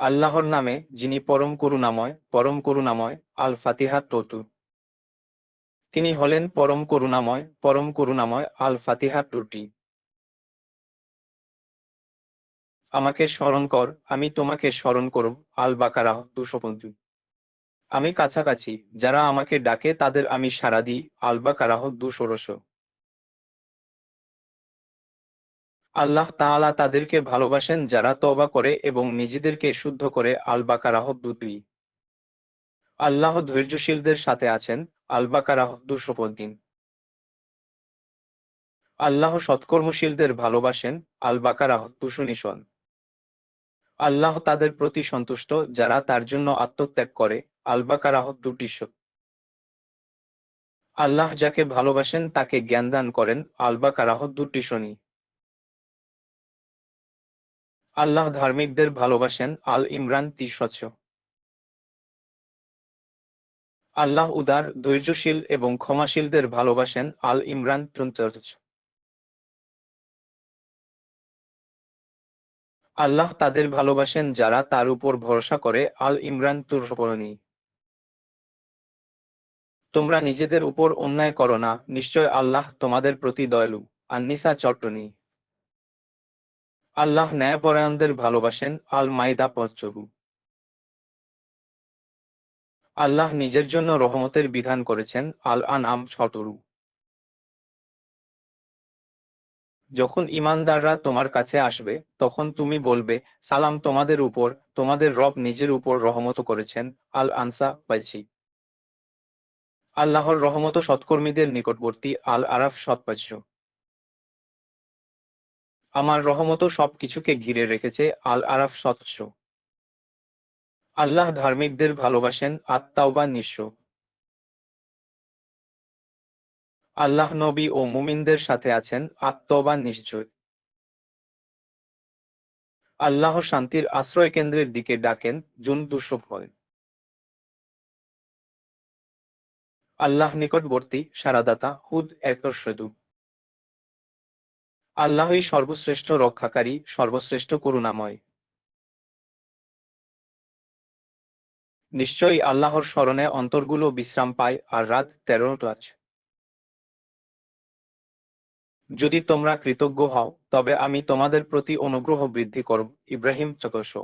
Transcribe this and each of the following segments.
আল্লাহর নামে যিনি পরম করুণাময় পরম করুণাময় আল ফাতিহা টটু তিনি হলেন পরম করুণাময় পরম করুণাময় আল ফাতিহা টুটি। আমাকে স্মরণ কর, আমি তোমাকে স্মরণ করব আল বাকারাহ দুশো আমি কাছাকাছি, যারা আমাকে ডাকে তাদের আমি সারা দিই আল বাকারাহ দুশোরশ আল্লাহ তাআলা তাদেরকে ভালোবাসেন যারা তবা করে এবং নিজেদেরকে শুদ্ধ করে আল বাকারাহ দুই আল্লাহ ধৈর্যশীলদের সাথে আছেন আল বাকারাহ দুশো দিন আল্লাহ সৎকর্মশীলদের ভালোবাসেন আল বাকারাহ দুশো নিশন। আল্লাহ তাদের প্রতি সন্তুষ্ট, যারা তার জন্য আত্মত্যাগ করে আল বাকারাহ দুটি আল্লাহ যাকে ভালোবাসেন, তাকে জ্ঞান দান করেন আল বাকারাহ দুটি শনি। আল্লাহ ধার্মিকদের ভালোবাসেন আল ইমরান তিসছ আল্লাহ উদার, ধৈর্যশীল এবং ক্ষমাশীলদের ভালোবাসেন আল ইমরান ত্রুঞ্চর্চ আল্লাহ তাদের ভালোবাসেন যারা তার উপর ভরসা করে আল ইমরান তুরসপরণী তোমরা নিজেদের উপর অন্যায় করো না, নিশ্চয় আল্লাহ তোমাদের প্রতি দয়ালু। আন্নিসা চট্টনী আল্লাহ ন্যায়পরায়ণদের ভালোবাসেন আল মাইদা পঞ্চবু আল্লাহ নিজের জন্য রহমতের বিধান করেছেন আল আন আম ছটরু যখন ইমানদাররা তোমার কাছে আসবে, তখন তুমি বলবে, সালাম তোমাদের উপর, তোমাদের রব নিজের উপর রহমত করেছেন আল আনসা পাইছি। আল্লাহর রহমত সৎকর্মীদের নিকটবর্তী আল আরাফ সৎপাচ্য আমার রহমত সবকিছুকে ঘিরে রেখেছে আল আরাফ সৎস আল্লাহ ধার্মিকদের ভালোবাসেন আত্মাওবা নিঃস্ব। আল্লাহ নবী ও মুমিনদের সাথে আছেন আত্মবা নিশ্চয়। আল্লাহ শান্তির আশ্রয় কেন্দ্রের দিকে ডাকেন জুন দুশো ভয় আল্লাহ নিকটবর্তী সারাদাতা হুদ একশদু আল্লাহই সর্বশ্রেষ্ঠ রক্ষাকারী, সর্বশ্রেষ্ঠ করুণাময়। নিশ্চয়ই আল্লাহর স্মরণে অন্তরগুলো বিশ্রাম পায় আর রাত তেরোটা আছে। যদি তোমরা কৃতজ্ঞ হও, তবে আমি তোমাদের প্রতি অনুগ্রহ বৃদ্ধি করব, ইব্রাহিম চকস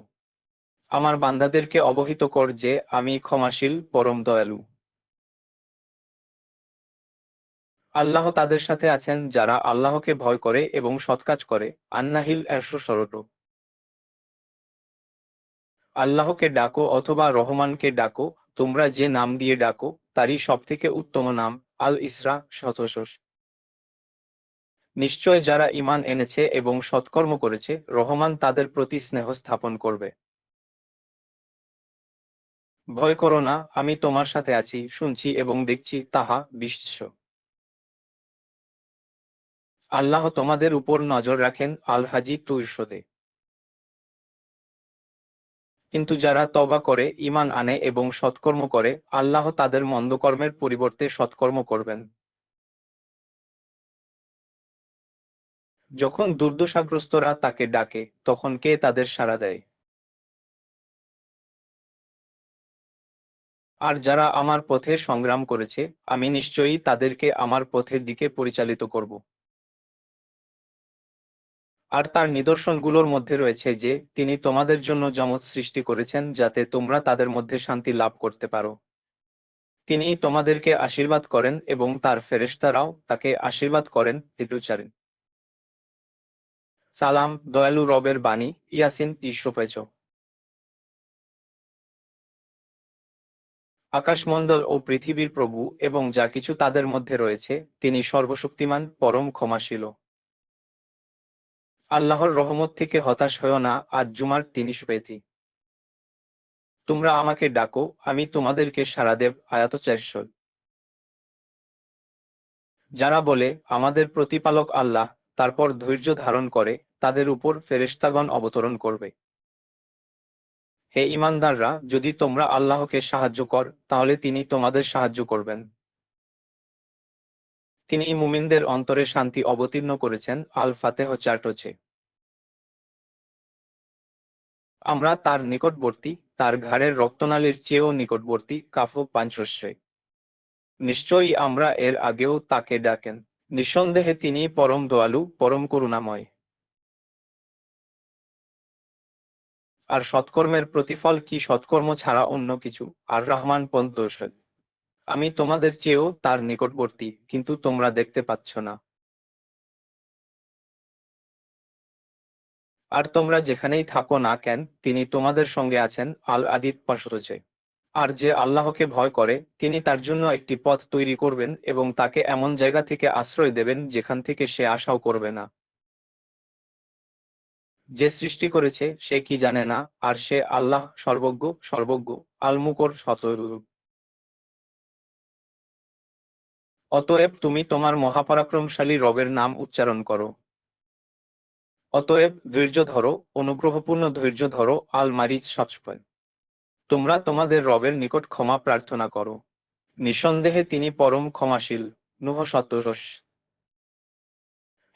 আমার বান্দাদেরকে অবহিত কর যে আমি ক্ষমাশীল, পরম দয়ালু। আল্লাহ তাদের সাথে আছেন যারা আল্লাহকে ভয় করে এবং সৎকাজ করে। আন্নাহিল একশো সরট আল্লাহকে ডাকো অথবা রহমানকে ডাকো, তোমরা যে নাম দিয়ে ডাকো, তারই সব থেকে উত্তম নাম, আল ইসরা শতশস। নিশ্চয় যারা ইমান এনেছে এবং সৎকর্ম করেছে, রহমান তাদের প্রতি স্নেহ স্থাপন করবে। ভয় করো না, আমি তোমার সাথে আছি, শুনছি এবং দেখছি, তাহা বিশ্ব। আল্লাহ তোমাদের উপর নজর রাখেন আল হাজি তুইশদে কিন্তু যারা তবা করে ইমান আনে এবং সৎকর্ম করে, আল্লাহ তাদের মন্দকর্মের পরিবর্তে সৎকর্ম করবেন। যখন দুর্দশাগ্রস্তরা তাকে ডাকে, তখন কে তাদের সাড়া দেয়? আর যারা আমার পথে সংগ্রাম করেছে, আমি নিশ্চয়ই তাদেরকে আমার পথের দিকে পরিচালিত করব। আর তার নিদর্শনগুলোর মধ্যে রয়েছে যে, তিনি তোমাদের জন্য জমত সৃষ্টি করেছেন যাতে তোমরা তাদের মধ্যে শান্তি লাভ করতে পারো। তিনি তোমাদেরকে আশীর্বাদ করেন এবং তার ফেরেস্তারাও তাকে আশীর্বাদ করেন। তিটুচারেন সালাম, দয়ালু রবের বাণী, ইয়াসিন তিনশো পেজ আকাশমণ্ডল ও পৃথিবীর প্রভু এবং যা কিছু তাদের মধ্যে রয়েছে, তিনি সর্বশক্তিমান, পরম ক্ষমাশীল। আল্লাহর রহমত থেকে হতাশ হয়েও না, আজ জুমার তিনি পেয়েছি তোমরা আমাকে ডাকো, আমি তোমাদেরকে সারা দেব, আয়াত চারশো যারা বলে, আমাদের প্রতিপালক আল্লাহ, তারপর ধৈর্য ধারণ করে, তাদের উপর ফেরেস্তাগণ অবতরণ করবে। হে ইমানদাররা যদি তোমরা আল্লাহকে সাহায্য কর, তাহলে তিনি তোমাদের সাহায্য করবেন। তিনি মুমিনদের অন্তরে শান্তি অবতীর্ণ করেছেন, আল ফাতেহ চার্টছে। আমরা তার নিকটবর্তী, তার ঘাড়ের রক্তনালীর চেয়েও নিকটবর্তী কাফো পাঞ্চস্যে। নিশ্চয়ই আমরা এর আগেও তাকে ডাকেন। নিঃসন্দেহে তিনি পরম দয়ালু, পরম করুণাময়। আর সৎকর্মের প্রতিফল কি সৎকর্ম ছাড়া অন্য কিছু? আর রহমান পন্তোষদ আমি তোমাদের চেয়েও তার নিকটবর্তী, কিন্তু তোমরা দেখতে পাচ্ছ না। আর তোমরা যেখানেই থাকো না কেন, তিনি তোমাদের সঙ্গে আছেন, আল আদিত পাশরচে আর যে আল্লাহকে ভয় করে, তিনি তার জন্য একটি পথ তৈরি করবেন এবং তাকে এমন জায়গা থেকে আশ্রয় দেবেন যেখান থেকে সে আশাও করবে না। যে সৃষ্টি করেছে, সে কি জানে না, আর সে আল্লাহ সর্বজ্ঞ সর্বজ্ঞ, আলমুকর শতরূপ অতএব তুমি তোমার মহাপরাক্রমশালী রবের নাম উচ্চারণ করো। অতএব ধৈর্য ধরো, অনুগ্রহপূর্ণ ধৈর্য ধরো আল মারিচ সচপয়। তোমরা তোমাদের রবের নিকট ক্ষমা প্রার্থনা করো। নিঃসন্দেহে তিনি পরম ক্ষমাশীল, নুহ সতরস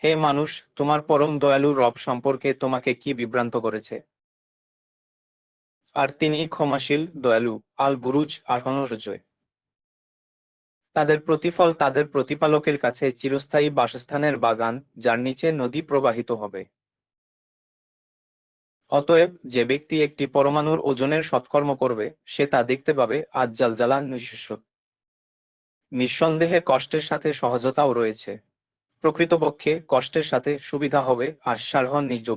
হে মানুষ, তোমার পরম দয়ালু রব সম্পর্কে তোমাকে কি বিভ্রান্ত করেছে? আর তিনি ক্ষমাশীল, দয়ালু, আল বুরুজ আর অনসজয় তাদের প্রতিফল তাদের প্রতিপালকের কাছে চিরস্থায়ী বাসস্থানের বাগান, যার নিচে নদী প্রবাহিত হবে। অতএব যে ব্যক্তি একটি পরমাণুর ওজনের সৎকর্ম করবে, সে তা দেখতে পাবে আজ জালজালা নিজস্ব। নিঃসন্দেহে কষ্টের সাথে সহজতাও রয়েছে। প্রকৃতপক্ষে কষ্টের সাথে সুবিধা হবে আর সারহন নিজ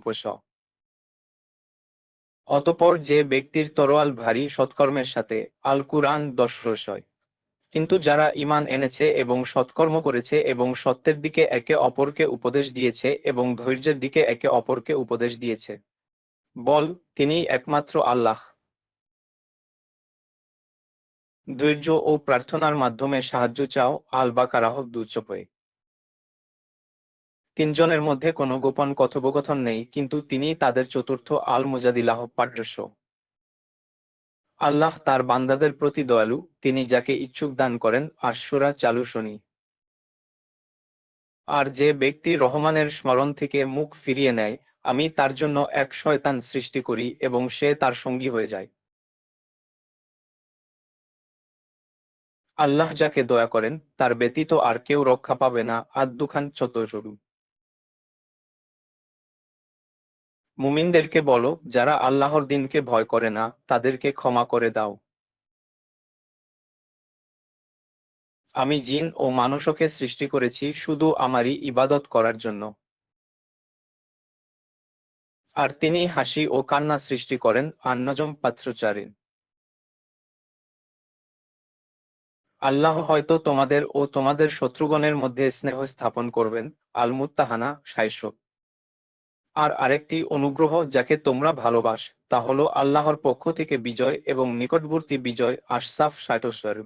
অতপর যে ব্যক্তির তরোয়াল ভারী সৎকর্মের সাথে আল কুরআন দশরসয় কিন্তু যারা ইমান এনেছে এবং সৎকর্ম করেছে এবং সত্যের দিকে একে অপরকে উপদেশ দিয়েছে এবং ধৈর্যের দিকে একে অপরকে উপদেশ দিয়েছে। বল তিনি একমাত্র আল্লাহ। ধৈর্য ও প্রার্থনার মাধ্যমে সাহায্য চাও আল বাকারাহ দুচপয়ে তিনজনের মধ্যে কোনো গোপন কথোপকথন নেই, কিন্তু তিনি তাদের চতুর্থ আল মুজাদিলাহ পাঠ্যস্য আল্লাহ তার বান্দাদের প্রতি দয়ালু, তিনি যাকে ইচ্ছুক দান করেন, আর সুরা চালু শুনি। আর যে ব্যক্তি রহমানের স্মরণ থেকে মুখ ফিরিয়ে নেয়, আমি তার জন্য এক শয়তান সৃষ্টি করি এবং সে তার সঙ্গী হয়ে যায়। আল্লাহ যাকে দয়া করেন, তার ব্যতীত আর কেউ রক্ষা পাবে না আদ্দুখান চতুর্রূপ মুমিনদেরকে বলো, যারা আল্লাহর দিনকে ভয় করে না, তাদেরকে ক্ষমা করে দাও। আমি জিন ও মানুষকে সৃষ্টি করেছি শুধু আমারই ইবাদত করার জন্য। আর তিনি হাসি ও কান্না সৃষ্টি করেন আন্নজম পাত্রচারীন আল্লাহ হয়তো তোমাদের ও তোমাদের শত্রুগণের মধ্যে স্নেহ স্থাপন করবেন, আলমুত্তাহানা সাইসব আর আরেকটি অনুগ্রহ যাকে তোমরা ভালোবাস, তা হলো আল্লাহর পক্ষ থেকে বিজয় এবং নিকটবর্তী বিজয় আশসাফ সাইটোস্বর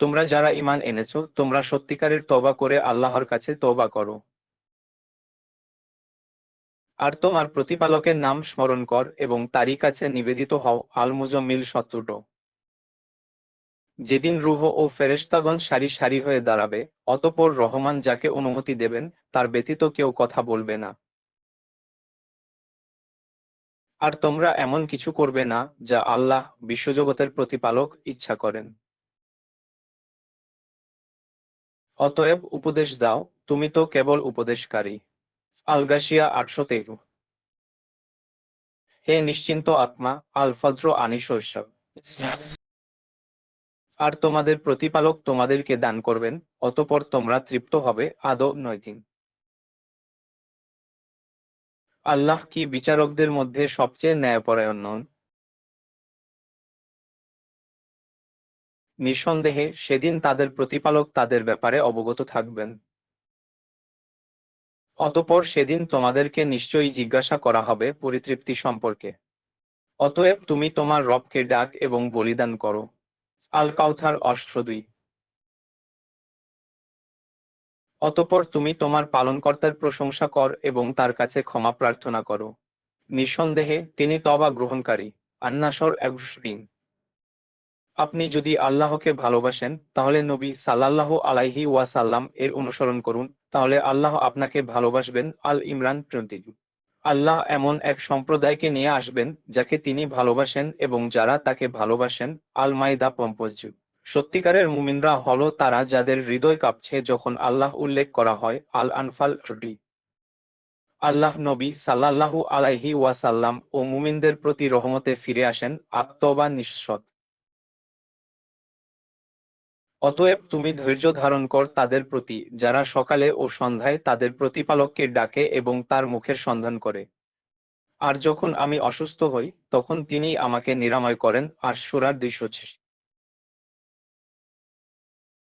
তোমরা যারা ইমান এনেছো, তোমরা সত্যিকারের তবা করে আল্লাহর কাছে তবা করো। আর তোমার প্রতিপালকের নাম স্মরণ কর এবং তারই কাছে নিবেদিত হও আল মুজম্মিল যেদিন রুহ ও ফেরেশতাগণ সারি সারি হয়ে দাঁড়াবে, অতপর রহমান যাকে অনুমতি দেবেন, তার ব্যতীত কেউ কথা বলবে না। আর তোমরা এমন কিছু করবে না, যা আল্লাহ, বিশ্বজগতের প্রতিপালক, ইচ্ছা করেন। অতএব উপদেশ দাও, তুমি তো কেবল উপদেশকারী। আলগাশিয়া আটশো তেরো। হে নিশ্চিন্ত আত্মা আল ফদ্র আনি শৈশব আর তোমাদের প্রতিপালক তোমাদেরকে দান করবেন, অতপর তোমরা তৃপ্ত হবে, আদৌ নৈতিক আল্লাহ কি বিচারকদের মধ্যে সবচেয়ে ন্যায়পরায়ণ নন? নিঃসন্দেহে সেদিন তাদের প্রতিপালক তাদের ব্যাপারে অবগত থাকবেন। অতপর সেদিন তোমাদেরকে নিশ্চয়ই জিজ্ঞাসা করা হবে পরিতৃপ্তি সম্পর্কে। অতএব তুমি তোমার রবকে ডাক এবং বলিদান করো। আল কাউথার অষ্ট্র দুই। অতপর তুমি তোমার পালনকর্তার প্রশংসা কর এবং তার কাছে ক্ষমা প্রার্থনা করো। নিঃসন্দেহে তিনি তবা গ্রহণকারী, আন্নাসর একশিন আপনি যদি আল্লাহকে ভালোবাসেন, তাহলে নবী সাল্লাহ আলাইহি ওয়াসাল্লাম এর অনুসরণ করুন, তাহলে আল্লাহ আপনাকে ভালোবাসবেন আল ইমরান প্রতিযু আল্লাহ এমন এক সম্প্রদায়কে নিয়ে আসবেন, যাকে তিনি ভালোবাসেন এবং যারা তাকে ভালোবাসেন আল মাইদা পম্পজ্য সত্যিকারের মুমিনরা হলো তারা যাদের হৃদয় কাঁপছে যখন আল্লাহ উল্লেখ করা হয় আল আনফাল টি আল্লাহ নবী সাল্লাল্লাহু আলাইহি ওয়াসাল্লাম ও মুমিনদের প্রতি রহমতে ফিরে আসেন, আত্মবা নিঃসৎ। অতএব তুমি ধৈর্য ধারণ কর তাদের প্রতি, যারা সকালে ও সন্ধ্যায় তাদের প্রতিপালককে ডাকে এবং তার মুখের সন্ধান করে। আর যখন আমি অসুস্থ হই, তখন তিনি আমাকে নিরাময় করেন আর সুরার দুইশো